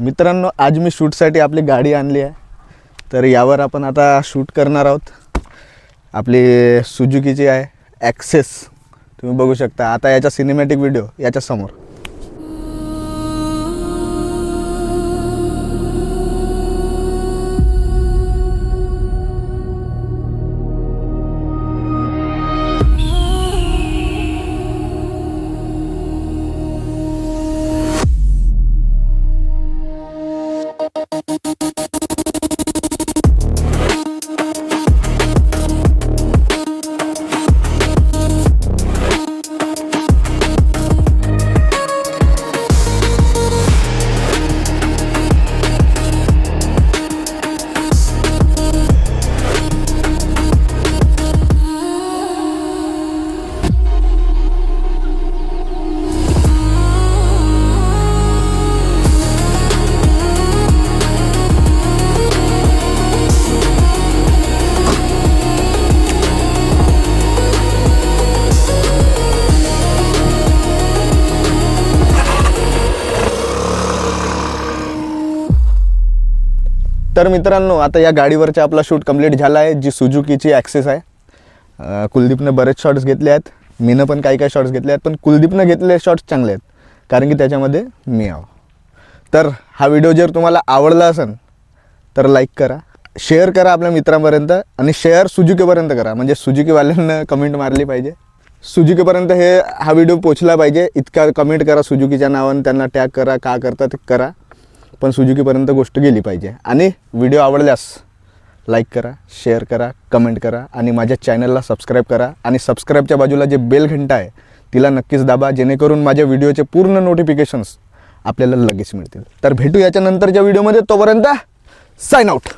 मित्रांनो आज मी शूटसाठी आपली गाडी आणली आहे. तर यावर आपण आता शूट करणार आहोत. आपली सुजुकीची आहे ॲक्सेस तुम्ही बघू शकता. आता याचा सिनेमॅटिक व्हिडिओ याच्यासमोर तर मित्रांनो आता या गाडीवरचा आपला शूट कंप्लीट झाला आहे जी सुजुकीची ॲक्सेस आहे. कुलदीपनं बरेच शॉट्स घेतले आहेत. मीनं पण काही काही शॉट्स घेतले आहेत पण कुलदीपनं घेतलेले शॉट्स चांगले आहेत. कारण की त्याच्यामध्ये मी आहो. तर हा व्हिडिओ जर तुम्हाला आवडला असेल तर लाईक करा शेअर करा आपल्या मित्रांपर्यंत आणि शेअर सुजुकीपर्यंत करा. म्हणजे सुजुकीवाल्यांना कमेंट मारली पाहिजे. सुजुकीपर्यंत हे हा व्हिडिओ पोचला पाहिजे. इतका कमेंट करा सुजुकीच्या नावानं त्यांना टॅग करा का करतात करा. पण सुजुकीपर्यंत गोष्ट गेली पाहिजे. आणि व्हिडिओ आवडल्यास लाईक करा शेअर करा कमेंट करा आणि माझ्या चॅनलला सबस्क्राईब करा. आणि सबस्क्राईबच्या बाजूला जे बेल घंटा आहे तिला नक्कीच दाबा जेणेकरून माझ्या व्हिडिओचे पूर्ण नोटिफिकेशन्स आपल्याला लगेच मिळतील. तर भेटू याच्या नंतरच्या व्हिडिओमध्ये तोपर्यंत साइन आउट